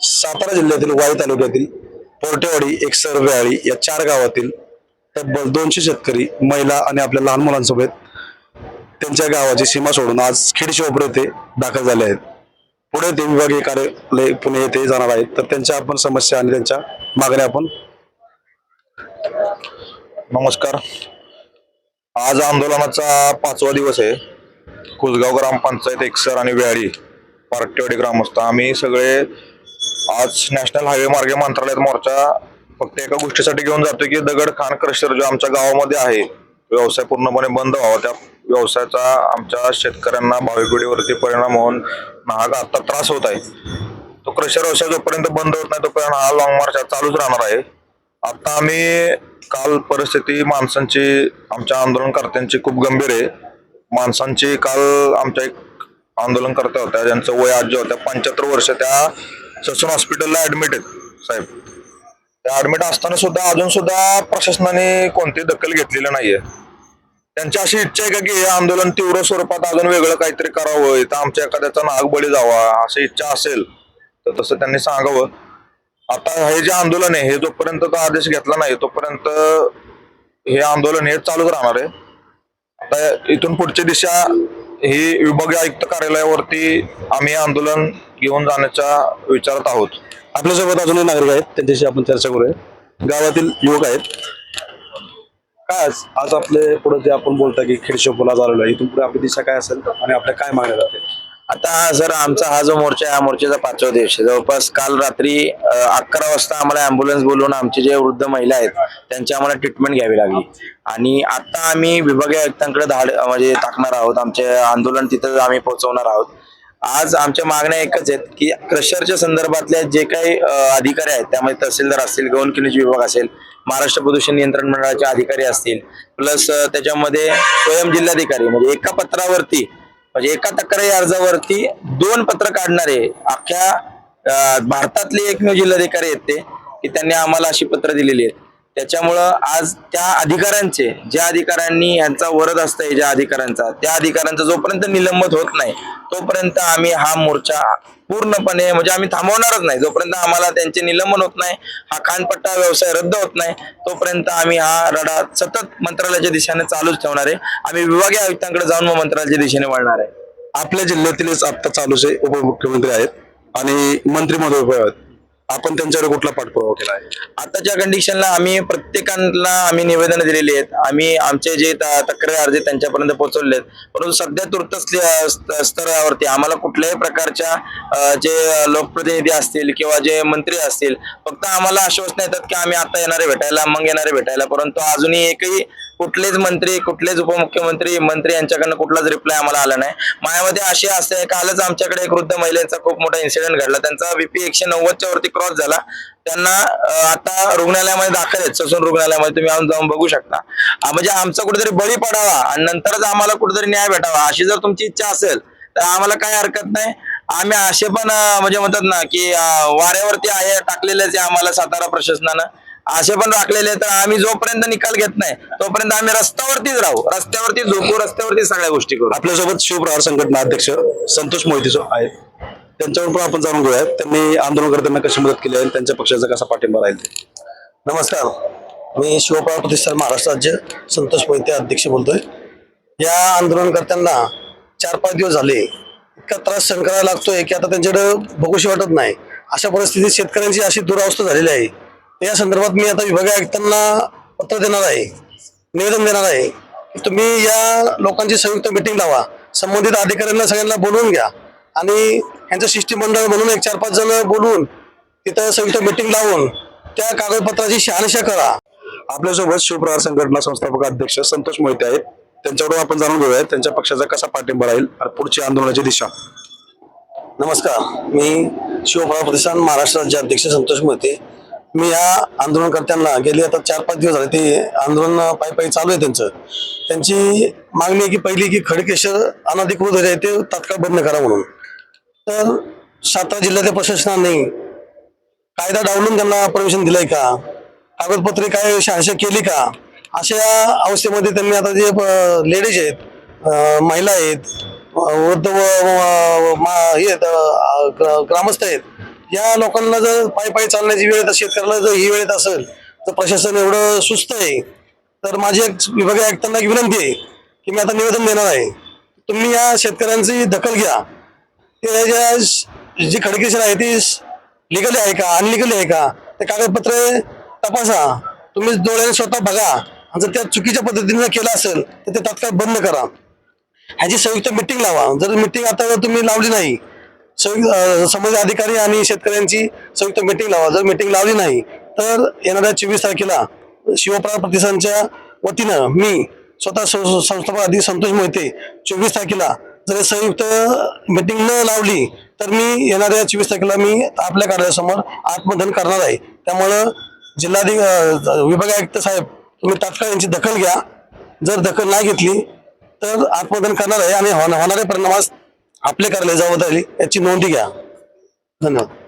सातारा जिल्ह्यातील वाई तालुक्यातील पोरटेवाडी एक व्याळी या चार गावातील तब्बल दोनशे शेतकरी महिला आणि आपल्या लहान मुलांसोबत त्यांच्या गावाची सीमा सोडून आज खेड शिवपूर येथे दाखल झाले आहेत. पुढे ते विभागीय कार्यालय पुणे येथे जाणार आहेत. तर त्यांच्या आपण समस्या आणि त्यांच्या मागण्या आपण नमस्कार. आज आंदोलनाचा पाचवा दिवस आहे. कुसगाव ग्रामपंचायत एकसर आणि व्याळी पार्टेवाडी ग्रामस्थ. आम्ही सगळे आज नॅशनल हायवे मार्गे मंत्रालयात मोर्चा फक्त एका गोष्टीसाठी घेऊन जातोय की दगड खान क्रशर जो आमच्या गावामध्ये आहे व्यवसाय पूर्णपणे बंद व्हावा. त्या व्यवसायाचा आमच्या शेतकऱ्यांना भावी पिढीवरती परिणाम होऊन नाग आता त्रास होत आहे. तो क्रशर व्यवसाय जोपर्यंत बंद होत नाही तोपर्यंत हा लॉंग मार्च हा चालूच राहणार आहे. आता आम्ही काल परिस्थिती माणसांची आमच्या आंदोलनकर्त्यांची खूप गंभीर आहे. माणसांची काल आमच्या एक आंदोलनकर्त्या होत्या ज्यांचं वय आज जे होत्या पंच्याहत्तर वर्ष त्या ससून हॉस्पिटलला ऍडमिट आहेत साहेब. त्या ऍडमिट असताना सुद्धा अजून सुद्धा प्रशासनाने कोणती दखल घेतलेली नाहीये. त्यांची अशी इच्छा आहे का की हे आंदोलन तीव्र स्वरूपात अजून वेगळं काहीतरी करावं इथं आमच्या एखाद्याचा नाग बळी जावा अशी इच्छा असेल तर तसं त्यांनी सांगावं. आता हे जे आंदोलन आहे हे जोपर्यंत तो आदेश घेतला नाही तोपर्यंत हे आंदोलन हे चालूच राहणार आहे. आता इथून पुढची दिशा ही विभागीय आयुक्त कार्यालयावरती आम्ही आंदोलन घेऊन जाण्याच्या विचारात आहोत. आपल्यासोबत अजूनही नागरिक आहेत त्यांच्याशी आपण चर्चा करूया. गावातील युवक आहेत. काय आज आज आपले पुढे जे आपण बोलता की खेडशोपला शिवपूरला झालेलो आहे इथून पुढे आपली दिशा काय असेल आणि आपल्या काय मागण्या जाते आता सर आमचा हा जो मोर्चा आहे हा मोर्चाचा पाचवा दिवस आहे. जवळपास काल रात्री अकरा वाजता आम्हाला अँब्युलन्स बोलवून आमचे जे वृद्ध महिला आहेत त्यांची आम्हाला ट्रीटमेंट घ्यावी लागली. आणि आता आम्ही विभागीय आयुक्तांकडे धाड म्हणजे टाकणार आहोत. आमचे आंदोलन तिथं आम्ही पोहोचवणार आहोत. आज आमच्या मागण्या एकच आहेत की क्रशरच्या संदर्भातल्या जे काही अधिकारी आहेत त्यामध्ये तहसीलदार असतील गौण खनिज विभाग असेल महाराष्ट्र प्रदूषण नियंत्रण मंडळाचे अधिकारी असतील प्लस त्याच्यामध्ये स्वयं जिल्हाधिकारी म्हणजे एका पत्रावरती म्हणजे एका तक्रारी अर्जावरती दोन पत्र काढणारे अख्ख्या भारतातले एकमेव जिल्हाधिकारी आहेत ते की त्यांनी आम्हाला अशी पत्र दिलेली आहेत. त्याच्यामुळं आज त्या अधिकाऱ्यांचे ज्या अधिकाऱ्यांनी यांचा वरद असतंय ज्या अधिकाऱ्यांचा त्या अधिकाऱ्यांचा जोपर्यंत निलंबित होत नाही तोपर्यंत आम्ही हा मोर्चा पूर्णपणे म्हणजे आम्ही थांबवणारच नाही. जोपर्यंत आम्हाला त्यांचे निलंबन होत नाही हा खानपट्टा व्यवसाय रद्द होत नाही तोपर्यंत आम्ही हा रडा सतत मंत्रालयाच्या दिशेने चालूच ठेवणार आहे. आम्ही विभागीय आयुक्तांकडे जाऊन मग मंत्रालयाच्या दिशेने वळणार आहे. आपल्या जिल्ह्यातीलच आता चालूचे उपमुख्यमंत्री आहेत आणि मंत्रिमंडळ आहेत. आपण त्यांच्यावर कुठला पाठपुरावा केला आहे? आताच्या कंडिशनला आम्ही प्रत्येकाला आम्ही निवेदन दिलेली आहेत. आम्ही आमचे जे तक्रार अर्ज त्यांच्यापर्यंत पोहोचवले आहेत. परंतु सध्या तुर्त स्तरावरती आम्हाला कुठल्याही प्रकारच्या जे लोकप्रतिनिधी असतील किंवा जे मंत्री असतील फक्त आम्हाला आश्वासन येतात की आम्ही आता येणारे भेटायला मग येणारे भेटायला. परंतु अजूनही एकही कुठलेच मंत्री कुठलेच उपमुख्यमंत्री मंत्री यांच्याकडनं कुठलाच रिप्लाय आम्हाला आला नाही. माझ्यामध्ये असे असते कालच आमच्याकडे एक वृद्ध महिलेचा खूप मोठा इन्सिडेंट घडला. त्यांचा बीपी एकशे नव्वदच्या वरती क्रॉस झाला. त्यांना आता रुग्णालयामध्ये दाखल आहेत. ससून रुग्णालयामध्ये तुम्ही जाऊन जाऊन बघू शकता. म्हणजे आमचा कुठेतरी बळी पडावा आणि नंतरच आम्हाला कुठेतरी न्याय भेटावा अशी जर तुमची इच्छा असेल तर आम्हाला काय हरकत नाही. आम्ही असे पण म्हणजे म्हणतात ना की वाऱ्यावरती आहे टाकलेलेच आहे आम्हाला सातारा प्रशासनानं. असे पण राखलेले तर आम्ही जोपर्यंत निकाल घेत नाही तोपर्यंत आम्ही रस्त्यावरतीच राहू. रस्त्यावरती झोपू रस्त्यावरती सगळ्या गोष्टी करू. आपल्यासोबत शिवप्रहार संघटना अध्यक्ष संतोष मोहिते सो- आहेत. त्यांच्यावर पण आपण जाणून घेऊयात. त्यांनी आंदोलनकर्त्यांना कशी मदत केली आहे आणि त्यांच्या पक्षाचा कसा पाठिंबा राहील. नमस्कार. मी शिवप्राव प्रतिष्ठान महाराष्ट्र राज्य संतोष मोहिते अध्यक्ष बोलतोय. या आंदोलनकर्त्यांना चार पाच दिवस झाले. इतका त्रास सहन करायला लागतोय की आता त्यांच्याकडे बघूशी वाटत नाही. अशा परिस्थितीत शेतकऱ्यांची अशी दुरावस्था झालेली आहे. या संदर्भात मी आता विभागीय आयुक्तांना पत्र देणार आहे. निवेदन देणार आहे. तुम्ही या लोकांची संयुक्त मिटिंग लावा. संबंधित अधिकाऱ्यांना सगळ्यांना बोलवून घ्या. आणि यांचं शिष्टमंडळ म्हणून एक चार पाच जण बोलवून तिथं संयुक्त मिटिंग लावून त्या कागदपत्राची शहानिशा करा. आपल्यासोबत शिवप्रहार संघटना संस्थापक अध्यक्ष संतोष मोहिते आहेत. त्यांच्याकडून आपण जाणून घेऊयात. त्यांच्या पक्षाचा कसा पाठिंबा राहील आणि पुढची आंदोलनाची दिशा? नमस्कार. मी शिवफळा प्रतिष्ठान महाराष्ट्र राज्य अध्यक्ष संतोष मोहिते. मी या आंदोलनकर्त्यांना गेले आता चार पाच दिवस झाले ते आंदोलन पायी पायी चालू आहे त्यांचं. त्यांची मागणी आहे की पहिली की खडकेश्वर अनधिकृत आहे ते तात्काळ बंद करा म्हणून. तर सातारा जिल्ह्याच्या प्रशासनाने कायदा डावलून त्यांना परमिशन दिलंय का? कागदपत्रे काय शहाशा केली का? अशा अवस्थेमध्ये त्यांनी आता जे लेडीज आहेत महिला आहेत वृद्ध व- मा- हे आहेत, ग्रामस्थ आहेत या लोकांना जर पायी पायी चालण्याची वेळ येत शेतकऱ्याला जर ही वेळ येत असेल तर प्रशासन एवढं सुस्त आहे. तर माझी एक विभागीय आयुक्तांना एक विनंती आहे की मी आता निवेदन देणार आहे. तुम्ही या शेतकऱ्यांची दखल घ्या. ते ज्या जी खडकेशीर आहे ती लिगली आहे का अनलिगली आहे का ते कागदपत्रे तपासा. तुम्ही डोळ्याने स्वतः बघा. आणि जर त्या चुकीच्या पद्धतीने केलं असेल तर ते तात्काळ बंद करा. ह्याची संयुक्त मिटिंग लावा. जर मिटिंग आता तुम्ही लावली नाही संयुक्त अं, संबंधित अधिकारी आणि शेतकऱ्यांची संयुक्त मिटिंग लावा. जर मिटिंग लावली नाही तर येणाऱ्या चोवीस तारखेला शिवप्रा प्रतिष्ठानच्या वतीनं मी स्वतः सं- संस्थापक अधिक संतोष मोहिते चोवीस तारखेला जर संयुक्त मिटिंग न लावली तर मी येणाऱ्या चोवीस तारखेला मी आपल्या कार्यालयासमोर आत्मधन करणार आहे. त्यामुळं जिल्हाधिक विभाग आयुक्त साहेब तुम्ही तात्काळ यांची दखल घ्या. जर दखल नाही घेतली तर आत्मदन करणार आहे आणि होणा- होणाऱ्या परिणामास आपले कार्यालय जबाबदारी याची नोंदी घ्या. धन्यवाद.